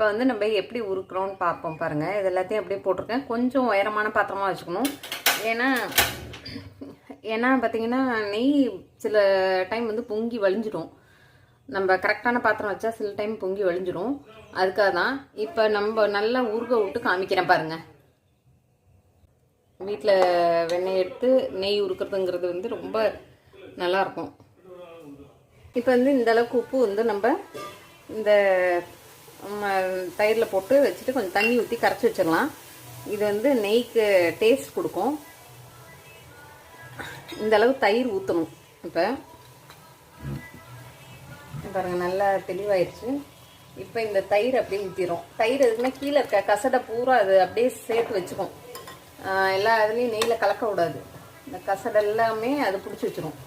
இப்போ வந்து நம்ம எப்படி உருக்குறோம்னு பார்ப்போம் பாருங்கள் இது எல்லாத்தையும் அப்படியே போட்டிருக்கேன். கொஞ்சம் உயரமான பாத்திரமாக வச்சுக்கணும். ஏன்னா ஏன்னா பார்த்தீங்கன்னா நெய் சில டைம் வந்து பொங்கி வழிஞ்சிடும். நம்ம கரெக்டான பாத்திரம் வச்சா சில டைம் பொங்கி வழிஞ்சிடும். அதுக்காக தான் இப்போ நம்ம நல்லா உருக விட்டு காமிக்கிறேன் பாருங்கள் வீட்டில் வெண்ணெய் எடுத்து நெய் உருக்குறதுங்கிறது வந்து ரொம்ப நல்லாயிருக்கும் இப்போ வந்து இந்த அளவுக்கு உப்பு வந்து நம்ம இந்த தயிரில் போட்டு வச்சுட்டு கொஞ்சம் தண்ணி ஊற்றி கரைச்சி வச்சிடலாம். இது வந்து நெய்க்கு டேஸ்ட் கொடுக்கும். இந்த அளவு தயிர் ஊற்றணும் இப்போ. பாருங்க நல்லா தெளிவாயிருச்சு. இப்போ இந்த தயிர் அப்படியே ஊற்றிடும் தயிர் எதுக்குன்னா கீழே இருக்க கசடை பூரா அது அப்படியே சேர்த்து வச்சுக்கும். எல்லா இதுலேயும் நெய்யில் கலக்க விடாது இந்த கசடை எல்லாமே அது பிடிச்சி வச்சிரும்.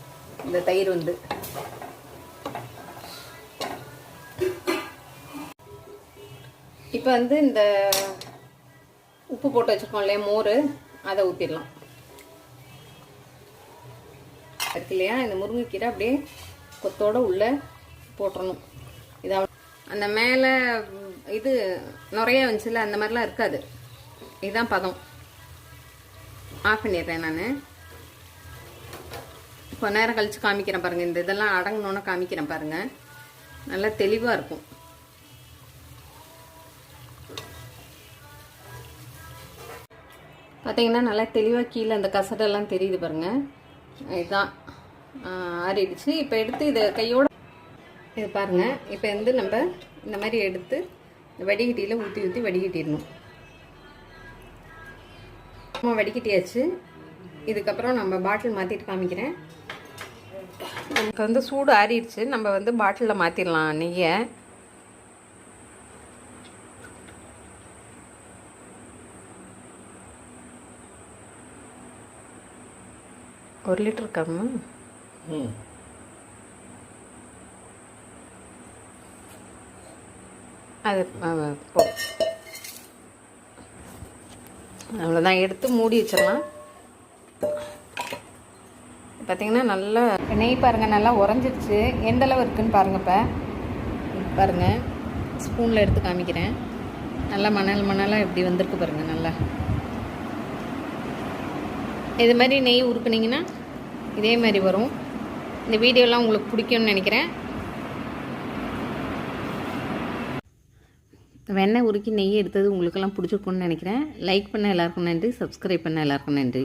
இந்த தயிர் வந்து. இப்போ வந்து இந்த உப்பு போட்டு வச்சுருக்கோம் இல்லையா மோர் அதை ஊற்றிடலாம் இருக்கு இல்லையா இந்த முருங்கைக்கீரை அப்படியே கொத்தோட உள்ளே போட்டுடணும் இதாக அந்த மேலே இது நிறைய வந்துச்சுல அந்த மாதிரிலாம் இருக்காது. இதுதான் பதம். ஆஃப் பண்ணிடுறேன் நான். கொஞ்ச நேரம் கழிச்சு காமிக்கிறேன் பாருங்கள் இந்த இதெல்லாம் அடங்கணுன்னு காமிக்கிறேன் பாருங்கள் நல்லா தெளிவாக இருக்கும். பார்த்தீங்கன்னா நல்லா தெளிவாக கீழே அந்த கசடெல்லாம் தெரியுது பாருங்க. இதுதான் ஆறிடுச்சு. இப்போ எடுத்து இதை கையோட இது பாருங்க. இப்போ வந்து நம்ம இந்த மாதிரி எடுத்து வடிகட்டியில் ஊற்றி ஊற்றி வடிகட்டிடணும். நம்ம வடிகட்டியாச்சு. இதுக்கப்புறம் நம்ம பாட்டில் மாற்றிட்டு காமிக்கிறேன். இப்போ வந்து சூடு ஆறிடுச்சு. நம்ம வந்து பாட்டிலில் மாற்றிடலாம் நெய்யை. ஒரு லிட்டர் கம்மு. அது போ. அவ்வளோதான் எடுத்து மூடி வச்சிடலாம். பார்த்தீங்கன்னா நல்லா நெய் பாருங்கள் நல்லா உறைஞ்சிருச்சு. எந்த அளவு இருக்குன்னு பாருங்கள் இப்போ. பாருங்கள் ஸ்பூனில் எடுத்து காமிக்கிறேன். நல்லா மணல் மணலாக எப்படி வந்திருக்கு பாருங்கள் நல்லா. இது மாதிரி நெய் உருக்குனீங்கன்னா இதே மாதிரி வரும். இந்த வீடியோலாம் உங்களுக்கு பிடிக்கும்னு நினைக்கிறேன். வெண்ணெய் உருக்கி நெய் எடுத்தது உங்களுக்கெல்லாம் பிடிச்சிருக்கும்னு நினைக்கிறேன். லைக் பண்ண எல்லாருக்கும் நன்றி. சப்ஸ்கிரைப் பண்ண எல்லாருக்கும் நன்றி.